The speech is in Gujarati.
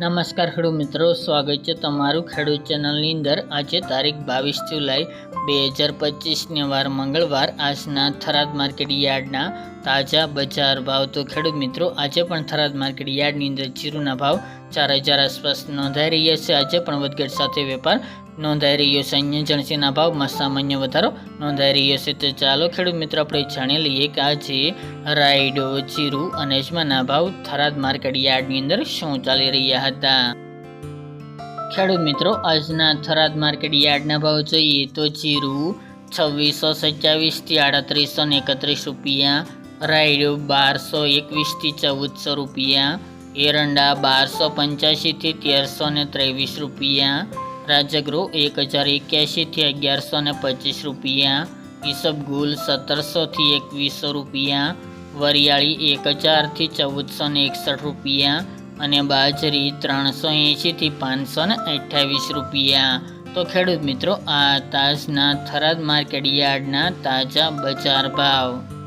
નમસ્કાર ખેડૂત મિત્રો, સ્વાગત છે તમારું ખેડૂત ચેનલની અંદર. આજે તારીખ બાવીસ જુલાઈ બે હજાર પચીસને વાર મંગળવાર. આજના થરાદ માર્કેટ યાર્ડના તાજા બજાર ભાવ. તો ખેડૂત મિત્રો, આજે પણ થરાદ માર્કેટ યાર્ડની અંદર જીરુના ભાવ ચાર હજાર આસપાસ નોંધાઈ રહ્યા છે. આજે પણ વધઘટ સાથે વેપાર નોંધાઈ રહ્યો છે. અન્ય જણસીના ભાવમાં સામાન્ય વધારો નોંધાઈ રહ્યો છે. તો ચાલો ખેડૂત મિત્રો, આપણે જાણી લઈએ કે આજે રાયડો, જીરું અને અજમાના ભાવ થરાદ માર્કેટ યાર્ડની અંદર શું ચાલી રહ્યા હતા? ખેડૂત મિત્રો, આજના થરાદ માર્કેટ યાર્ડના ભાવ જોઈએ તો જીરું છવ્વીસો સત્યાવીસથી આડત્રીસો ને એકત્રીસ રૂપિયા, રાયડો બારસો એકવીસથી ચૌદસો રૂપિયા, એરંડા બારસો પંચ્યાસીથી તેરસો ને ત્રેવીસ રૂપિયા રાજગૃહ એક હજાર એક્યાસીથી અગિયારસો ને પચીસ રૂપિયા ઈસબગુલ સત્તરસોથી એકવીસો રૂપિયા, વરિયાળી એક હજારથી ચૌદસો ને એકસઠ રૂપિયા અને બાજરી ત્રણસો એંશીથી પાંચસો ને અઠ્યાવીસ રૂપિયા. તો ખેડૂત મિત્રો, આ તાજના થરાદ માર્કેટ યાર્ડના તાજા બજાર ભાવ.